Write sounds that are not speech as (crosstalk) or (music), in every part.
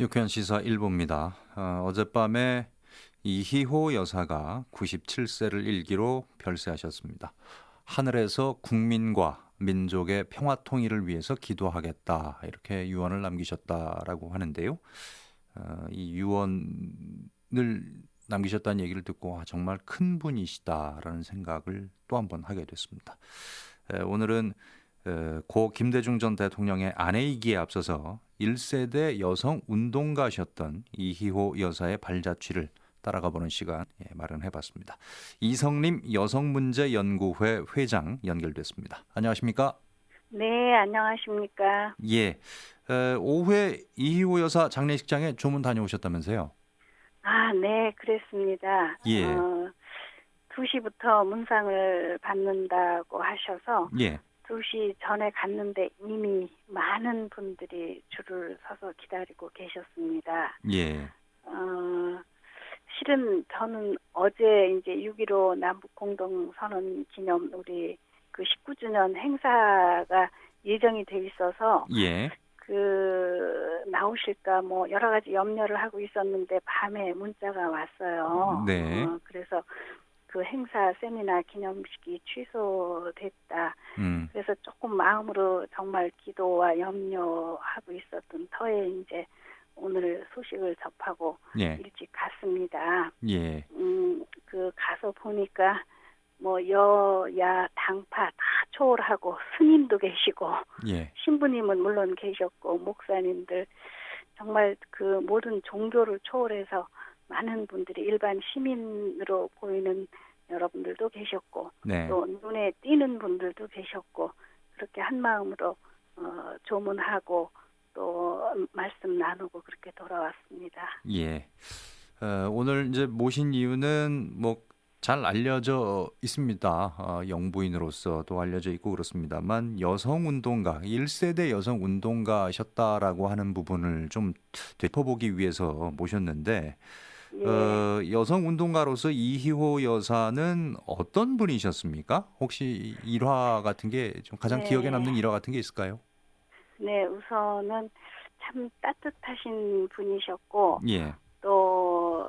유쾌한 시사 1부입니다. 어, 어젯밤에 이희호 여사가 97세를 일기로 별세하셨습니다. 하늘에서 국민과 민족의 평화 통일을 위해서 기도하겠다 이렇게 유언을 남기셨다라고 하는데요. 어, 이 유언을 남기셨다는 얘기를 듣고 아, 정말 큰 분이시다라는 생각을 또 한 번 하게 됐습니다. 에, 오늘은 에, 고 김대중 전 대통령의 아내이기에 앞서서 1세대 여성 운동가셨던 이희호 여사의 발자취를 따라가 보는 시간 예, 마련해 봤습니다. 이성림 여성문제연구회 회장 연결됐습니다. 안녕하십니까? 네, 안녕하십니까. 예. 에, 오후에 이희호 여사 장례식장에 조문 다녀오셨다면서요? 아, 네, 그랬습니다. 예. 어, 2시부터 문상을 받는다고 하셔서 예. 2시 전에 갔는데 이미 많은 분들이 줄을 서서 기다리고 계셨습니다. 예. 어, 실은 저는 어제 이제 6.15 남북 공동선언 기념 우리 그 19주년 행사가 예정이 돼 있어서 예. 그 나오실까 뭐 여러 가지 염려를 하고 있었는데 밤에 문자가 왔어요. 네. 어, 그래서 그 행사 세미나 기념식이 취소됐다. 음. 그래서 조금 마음으로 정말 기도와 염려하고 있었던 터에 이제 오늘 소식을 접하고 예. 일찍 갔습니다. 예. 음, 그 가서 보니까 뭐 여야 당파 다 초월하고 스님도 계시고 예. 신부님은 물론 계셨고 목사님들 정말 그 모든 종교를 초월해서 많은 분들이 일반 시민으로 보이는 여러분들도 계셨고 네. 또 눈에 띄는 분들도 계셨고 그렇게 한 마음으로 어, 조문하고 또 말씀 나누고 그렇게 돌아왔습니다. 예. 어, 오늘 이제 모신 이유는 뭐 잘 알려져 있습니다. 어, 영부인으로서도 알려져 있고 그렇습니다만 여성 운동가, 1세대 여성 운동가셨다라고 하는 부분을 좀 되짚어보기 위해서 모셨는데 예. 어, 여성 운동가로서 이희호 여사는 어떤 분이셨습니까? 혹시 일화 같은 게 좀 가장 네. 기억에 남는 일화 같은 게 있을까요? 네, 우선은 참 따뜻하신 분이셨고 예. 또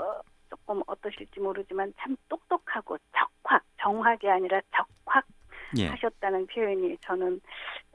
조금 어떠실지 모르지만 참 똑똑하고 적확 정확이 아니라 적확 예. 하셨다는 표현이 저는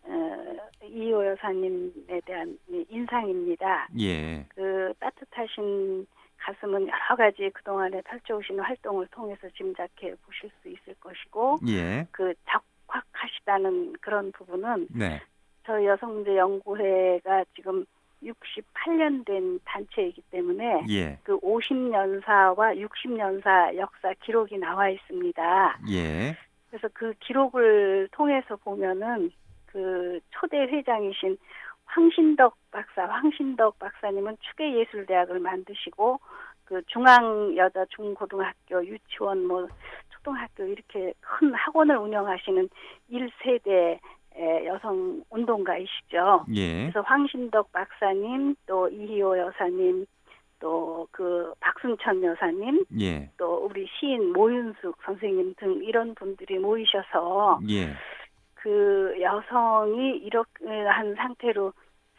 어, 이호 여사님에 대한 인상입니다. 예. 그 따뜻하신 가슴은 여러 가지 그동안에 펼쳐오신 활동을 통해서 짐작해 보실 수 있을 것이고 예. 그 적확하시다는 그런 부분은 네. 저희 여성문제 연구회가 지금 68년 된 단체이기 때문에 예. 그 50년사와 60년사 역사 기록이 나와 있습니다. 예. 그래서 그 기록을 통해서 보면은 그 초대 회장이신 황신덕 박사, 황신덕 박사님은 추계예술대학을 만드시고 그 중앙 여자 중고등학교, 유치원, 뭐 초등학교 이렇게 큰 학원을 운영하시는 1세대 여성 운동가이시죠. 예. 그래서 황신덕 박사님, 또 이희호 여사님, 또 그 박순천 여사님, 예. 또 우리 시인 모윤숙 선생님 등 이런 분들이 모이셔서 예. 그 여성이 이러한 상태로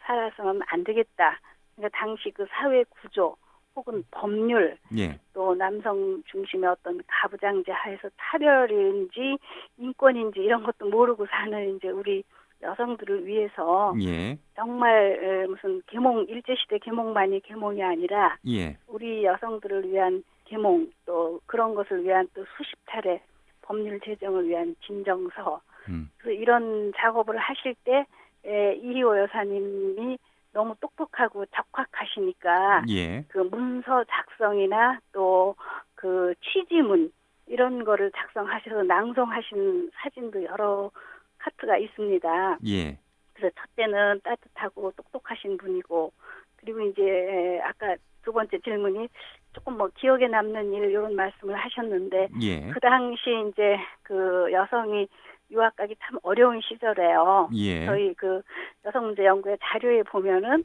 살아서는 안 되겠다. 그러니까 당시 그 사회 구조 혹은 법률 예. 또 남성 중심의 어떤 가부장제 하에서 차별인지 인권인지 이런 것도 모르고 사는 이제 우리 여성들을 위해서 예. 정말 에, 무슨 계몽 일제 시대 계몽만이 계몽이 아니라 예. 우리 여성들을 위한 계몽 또 그런 것을 위한 또 수십 차례 법률 제정을 위한 진정서 음. 그래서 이런 작업을 하실 때 에, 이희호 여사님이 너무 똑똑하고 적확하시니까 예. 그 문서 작성이나 또 그 취지문 이런 거를 작성하셔서 낭송하신 사진도 여러 카트가 있습니다. 예. 그래서 첫째는 따뜻하고 똑똑하신 분이고 그리고 이제 아까 두 번째 질문이 조금 뭐 기억에 남는 일 이런 말씀을 하셨는데 예. 그 당시 이제 그 여성이 유학 가기 참 어려운 시절에요. 예. 저희 그 여성문제연구의 자료에 보면은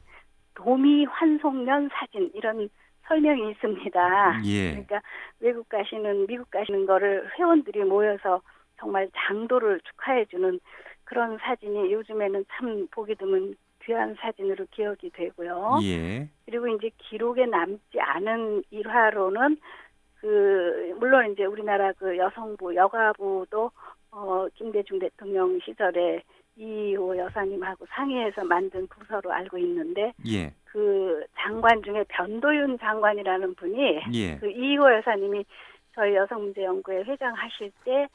도미 환송년 사진 이런 설명이 있습니다. 예. 그러니까 외국 가시는 미국 가시는 거를 회원들이 모여서 정말 장도를 축하해 주는 그런 사진이 요즘에는 참 보기 드문 귀한 사진으로 기억이 되고요. 예. 그리고 이제 기록에 남지 않은 일화로는 그 물론 이제 우리나라 그 여성부 여가부도 어 김대중 대통령 시절에 이호 여사님하고 상의해서 만든 부서로 알고 있는데 예. 그 장관 중에 변도윤 장관이라는 분이 예. 그 이호 여사님이 저희 여성문제연구회 회장 하실 때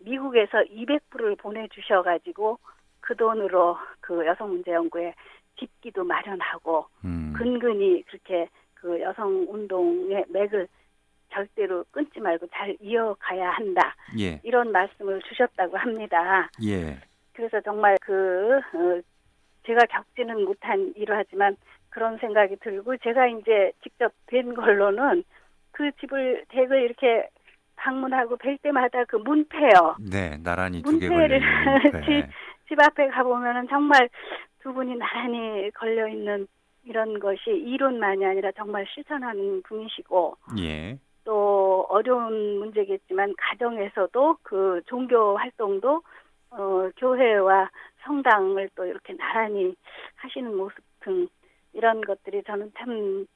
미국에서 200불을 보내주셔가지고 그 돈으로 그 여성문제연구회 집기도 마련하고 음. 근근히 그렇게 그 여성 운동의 맥을 절대로 끊지 말고 잘 이어가야 한다 예. 이런 말씀을 주셨다고 합니다. 예. 그래서 정말 그 어, 제가 겪지는 못한 일화지만 그런 생각이 들고 제가 이제 직접 뵌 걸로는 그 집을 댁을 이렇게 방문하고 뵐 때마다 그 문패요. 네, 나란히 두개 문패를 걸려 문패. (laughs) 집 앞에 가보면은 정말 두 분이 나란히 걸려 있는 이런 것이 이론만이 아니라 정말 실천하는 분이시고 예. 또 어려운 문제겠지만 가정에서도 그 종교 활동도 어 교회와 성당을 또 이렇게 나란히 하시는 모습 등 이런 것들이 저는 참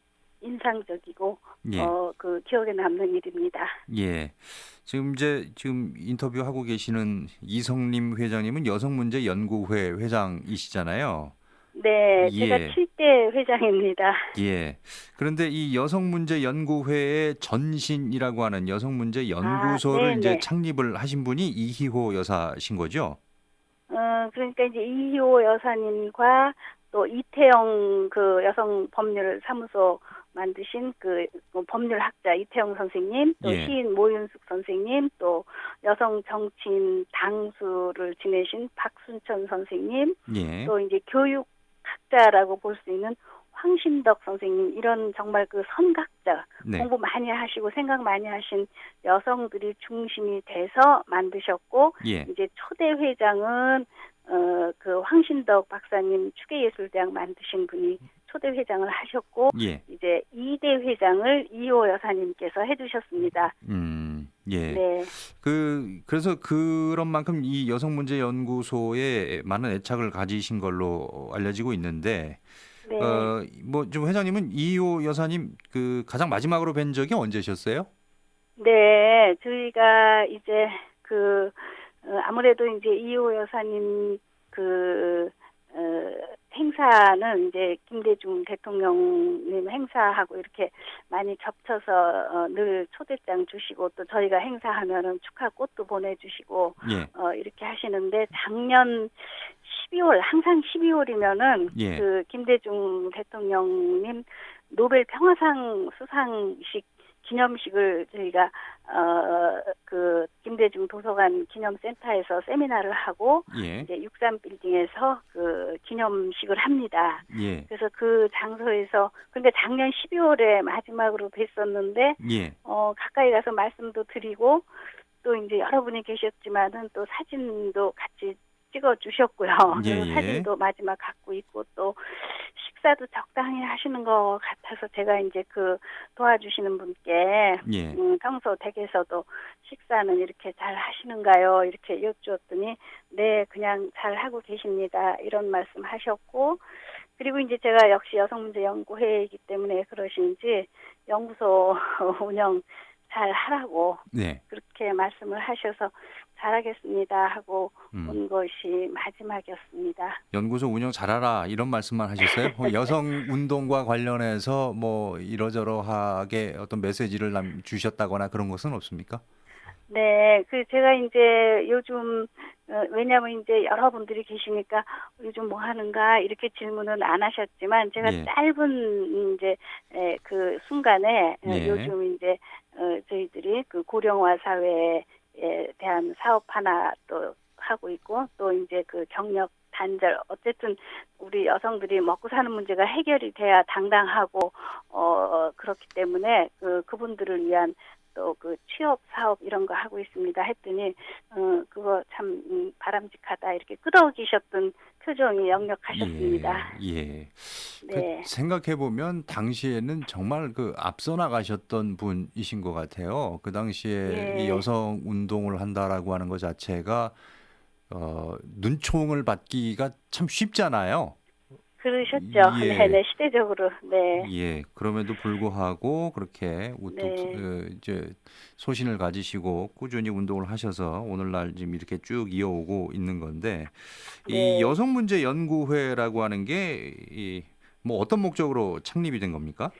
인상적이고 예. 어그 기억에 남는 일입니다. 예. 지금 이제 지금 인터뷰하고 계시는 이성림 회장님은 여성문제연구회 회장이시잖아요. 네, 예. 제가 7대 회장입니다. 예. 그런데 이 여성문제연구회의 전신이라고 하는 여성문제연구소를 아, 이제 네네. 창립을 하신 분이 이희호 여사신 거죠? 어, 그러니까 이제 이희호 여사님과 또 이태영 그 여성 법률 사무소 만드신 그 법률학자 이태영 선생님, 또 예. 시인 모윤숙 선생님, 또 여성 정치인 당수를 지내신 박순천 선생님, 예. 또 이제 교육 학자라고 볼 수 있는 황신덕 선생님 이런 정말 그 선각자 네. 공부 많이 하시고 생각 많이 하신 여성들이 중심이 돼서 만드셨고 예. 이제 초대 회장은 어 그 황신덕 박사님 추계예술대학 만드신 분이 초대 회장을 하셨고 예. 이제 이대 회장을 이호 여사님께서 해주셨습니다. 음. 예. 네, 그 그래서 그런 만큼 이 여성 문제 연구소에 많은 애착을 가지신 걸로 알려지고 있는데 네. 어뭐 좀 회장님은 이호 여사님 그 가장 마지막으로 뵌 적이 언제셨어요? 네, 저희가 이제 그 어, 아무래도 이제 이호 여사님 그 어, 행사는 이제 김대중 대통령님 행사하고 이렇게 많이 겹쳐서 어, 늘 초대장 주시고 또 저희가 행사하면은 축하 꽃도 보내주시고 예. 어, 이렇게 하시는데 작년 12월 항상 12월이면은 예. 그 김대중 대통령님 노벨 평화상 수상식 기념식을 저희가 어그 김대중 도서관 기념센터에서 세미나를 하고 예. 이제 63 빌딩에서 그 기념식을 합니다. 예. 그래서 그 장소에서 그러니까 작년 12월에 마지막으로 뵀었는데 예. 어, 가까이 가서 말씀도 드리고 또 이제 여러분이 계셨지만은 또 사진도 같이 찍어 주셨고요. 예, 예. 사진도 마지막 갖고 있고 또 식사도 적당히 하시는 것 같아서 제가 이제 그 도와주시는 분께 예. 음, 평소 댁에서도 식사는 이렇게 잘 하시는가요? 이렇게 여쭈었더니 네, 그냥 잘 하고 계십니다. 이런 말씀 하셨고 그리고 이제 제가 역시 여성문제연구회이기 때문에 그러신지 연구소 (laughs) 운영 잘 하라고 네. 그렇게 말씀을 하셔서 잘하겠습니다 하고 음. 온 것이 마지막이었습니다. 연구소 운영 잘하라 이런 말씀만 하셨어요? 뭐 (laughs) 여성 운동과 관련해서 뭐 이러저러하게 어떤 메시지를 남 주셨다거나 그런 것은 없습니까? 네, 그 제가 이제 요즘 어, 왜냐하면 이제 여러분들이 계시니까 요즘 뭐 하는가 이렇게 질문은 안 하셨지만 제가 예. 짧은 이제 에, 그 순간에 어, 예. 요즘 이제 어, 저희들이 그 고령화 사회에 대한 사업 하나 또 하고 있고 또 이제 그 경력 단절 어쨌든 우리 여성들이 먹고 사는 문제가 해결이 돼야 당당하고 어 그렇기 때문에 그 그분들을 위한 또 그 취업 사업 이런 거 하고 있습니다 했더니 어 그거 참 음, 바람직하다 이렇게 끄덕이셨던 표정이 역력하셨습니다. 예. 예. 네. 그 생각해 보면 당시에는 정말 그 앞서 나가셨던 분이신 것 같아요. 그 당시에 예. 이 여성 운동을 한다라고 하는 것 자체가 어, 눈총을 받기가 참 쉽잖아요. 그러셨죠. 예. 네, 네, 시대적으로. 네. 예, 그럼에도 불구하고 그렇게 우뚝 네. 어, 이제 소신을 가지시고 꾸준히 운동을 하셔서 오늘날 지금 이렇게 쭉 이어오고 있는 건데 네. 이 여성 문제 연구회라고 하는 게 뭐 어떤 목적으로 창립이 된 겁니까?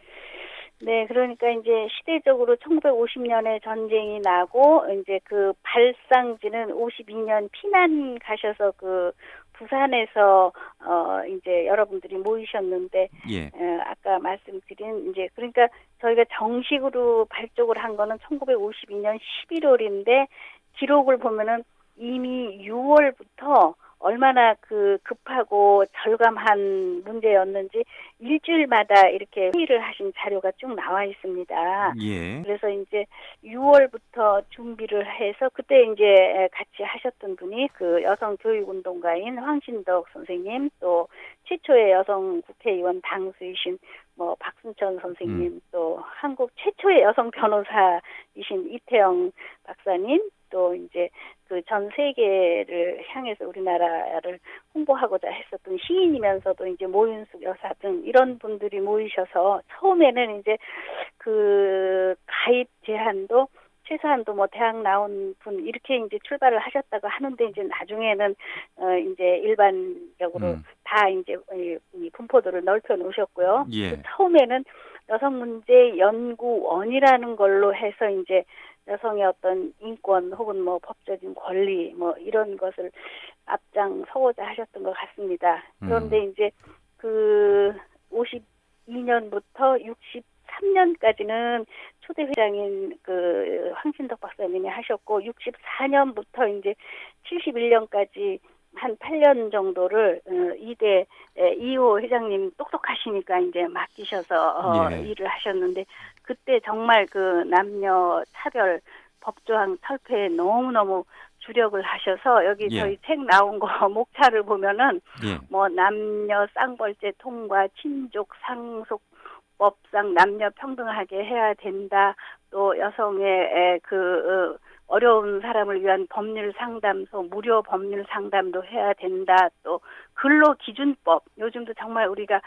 네, 그러니까 이제 시대적으로 1950년에 전쟁이 나고 이제 그 발상지는 52년 피난 가셔서 그 부산에서 어 이제 여러분들이 모이셨는데 예, 에, 아까 말씀드린 이제 그러니까 저희가 정식으로 발족을 한 거는 1952년 11월인데 기록을 보면은 이미 6월부터 얼마나 그 급하고 절감한 문제였는지 일주일마다 이렇게 회의를 하신 자료가 쭉 나와 있습니다. 예, 그래서 이제 6월부터 준비를 해서 그때 이제 같이 하셨던 분이 그 여성 교육 운동가인 황신덕 선생님 또 최초의 여성 국회의원 당수이신 뭐 박순천 선생님 음. 또 한국 최초의 여성 변호사이신 이태영 박사님 또 이제 그 전 세계를 향해서 우리나라를 홍보하고자 했었던 시인이면서도 이제 모윤숙 여사 등 이런 분들이 모이셔서 처음에는 이제 그 가입 제한도 최소한도 뭐 대학 나온 분 이렇게 이제 출발을 하셨다고 하는데 이제 나중에는 어 이제 일반적으로 음. 다 이제 이- 이 분포도를 넓혀 놓으셨고요. 예. 그 처음에는 여성 문제 연구원이라는 걸로 해서 이제 여성의 어떤 인권 혹은 뭐 법적인 권리 뭐 이런 것을 앞장 서고자 하셨던 것 같습니다. 그런데 음. 이제 그 52년부터 63년까지는 초대 회장인 그 황신덕 박사님이 하셨고 64년부터 이제 71년까지 한 8년 정도를 어, 이대 에, 이호 회장님 똑똑하시니까 이제 맡기셔서 어, 예. 일을 하셨는데 그때 정말 그 남녀 차별 법조항 철폐에 너무너무 주력을 하셔서 여기 예. 저희 책 나온 거 (laughs) 목차를 보면은 예, 뭐 남녀 쌍벌제 통과 친족 상속 법상 남녀 평등하게 해야 된다. 또 여성의 에, 그 어, 어려운 사람을 위한 법률 상담소 무료 법률 상담도 해야 된다. 또 근로 기준법 요즘도 정말 우리가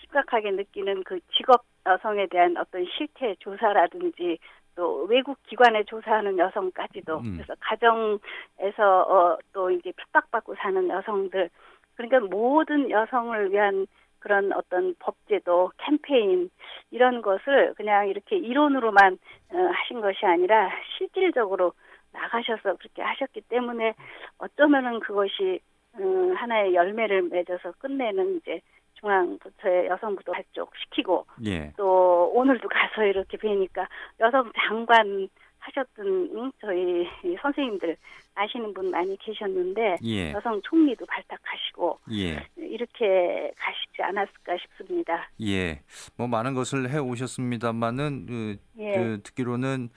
심각하게 느끼는 그 직업 여성에 대한 어떤 실태 조사라든지 또 외국 기관에 조사하는 여성까지도 음. 그래서 가정에서 어, 또 이제 핍박받고 사는 여성들 그러니까 모든 여성을 위한 그런 어떤 법제도 캠페인 이런 것을 그냥 이렇게 이론으로만 어, 하신 것이 아니라 실질적으로 나가셔서 그렇게 하셨기 때문에 어쩌면은 그것이 음, 하나의 열매를 맺어서 끝내는 이제 중앙부처의 여성부도 발족시키고 예, 또 오늘도 가서 이렇게 뵈니까 여성 장관 하셨던 응? 저희 이 선생님들 아시는 분 많이 계셨는데 예, 여성 총리도 발탁하시고 예. 이렇게 가시지 않았을까 싶습니다. 예, 뭐 많은 것을 해 오셨습니다만은 그, 예. 그 듣기로는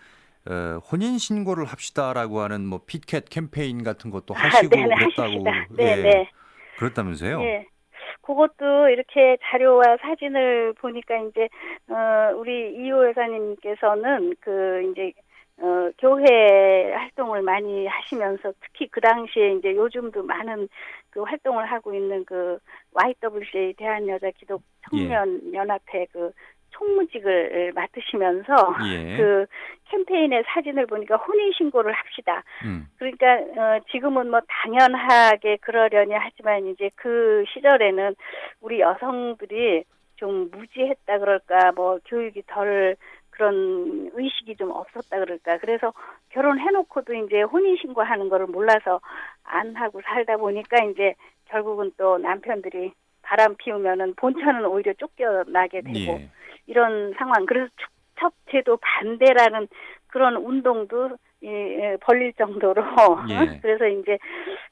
어, 혼인 신고를 합시다라고 하는 뭐 피켓 캠페인 같은 것도 하시고 네네, 그랬다고 하십시다. (laughs) 네, 예, 네. 그렇다면서요? 예. 그것도 이렇게 자료와 사진을 보니까 이제 어 우리 이호 여사님께서는 그 이제 어 교회 활동을 많이 하시면서 특히 그 당시에 이제 요즘도 많은 그 활동을 하고 있는 그 YWCA 대한여자 기독 청년 연합회 그 총무직을 맡으시면서 예. (laughs) 그 캠페인의 사진을 보니까 혼인 신고를 합시다. 음, 그러니까 어, 지금은 뭐 당연하게 그러려니 하지만 이제 그 시절에는 우리 여성들이 좀 무지했다 그럴까 뭐 교육이 덜 그런 의식이 좀 없었다 그럴까 그래서 결혼해놓고도 이제 혼인 신고하는 거를 몰라서 안 하고 살다 보니까 이제 결국은 또 남편들이 바람 피우면은 본처는 오히려 쫓겨나게 되고 예. 이런 상황. 그래서 축첩제도 반대라는 그런 운동도 예, 예, 벌릴 정도로 (laughs) 예. 그래서 이제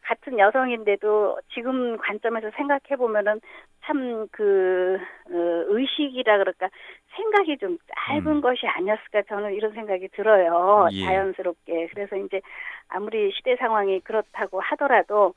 같은 여성인데도 지금 관점에서 생각해 보면은 참 그 의식이라 그럴까 생각이 좀 짧은 음. 것이 아니었을까 저는 이런 생각이 들어요 예. 자연스럽게 그래서 이제 아무리 시대 상황이 그렇다고 하더라도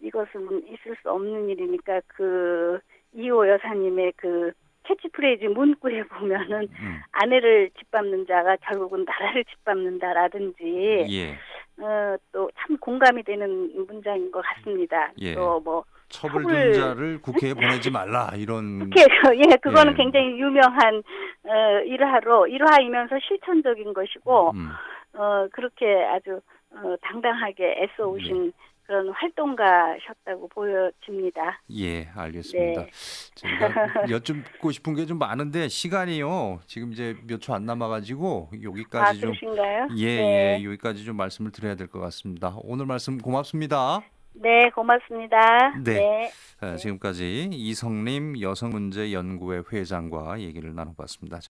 이것은 있을 수 없는 일이니까 그 이호 여사님의 그 캐치프레이즈 문구에 보면은 음, 아내를 짓밟는 자가 결국은 나라를 짓밟는다라든지 예. 어, 또 참 공감이 되는 문장인 것 같습니다. 예. 또뭐 처벌전자를 국회에 보내지 말라 이런 국회 예 그거는 예. 굉장히 유명한 어, 일화로 일화이면서 실천적인 것이고 음, 어 그렇게 아주 어, 당당하게 애써 오신 그런 활동가셨다고 보여집니다. 예, 알겠습니다. 네. 제가 (laughs) 여쭙고 싶은 게 좀 많은데 시간이요. 지금 이제 몇 초 안 남아가지고 아 여기까지 좀 그러신가요? 예, 네. 예, 여기까지 좀 말씀을 드려야 될 것 같습니다. 오늘 말씀 고맙습니다. 네, 고맙습니다. 네. 네. 에, 지금까지 이성림 여성문제연구회 회장과 얘기를 나눠봤습니다.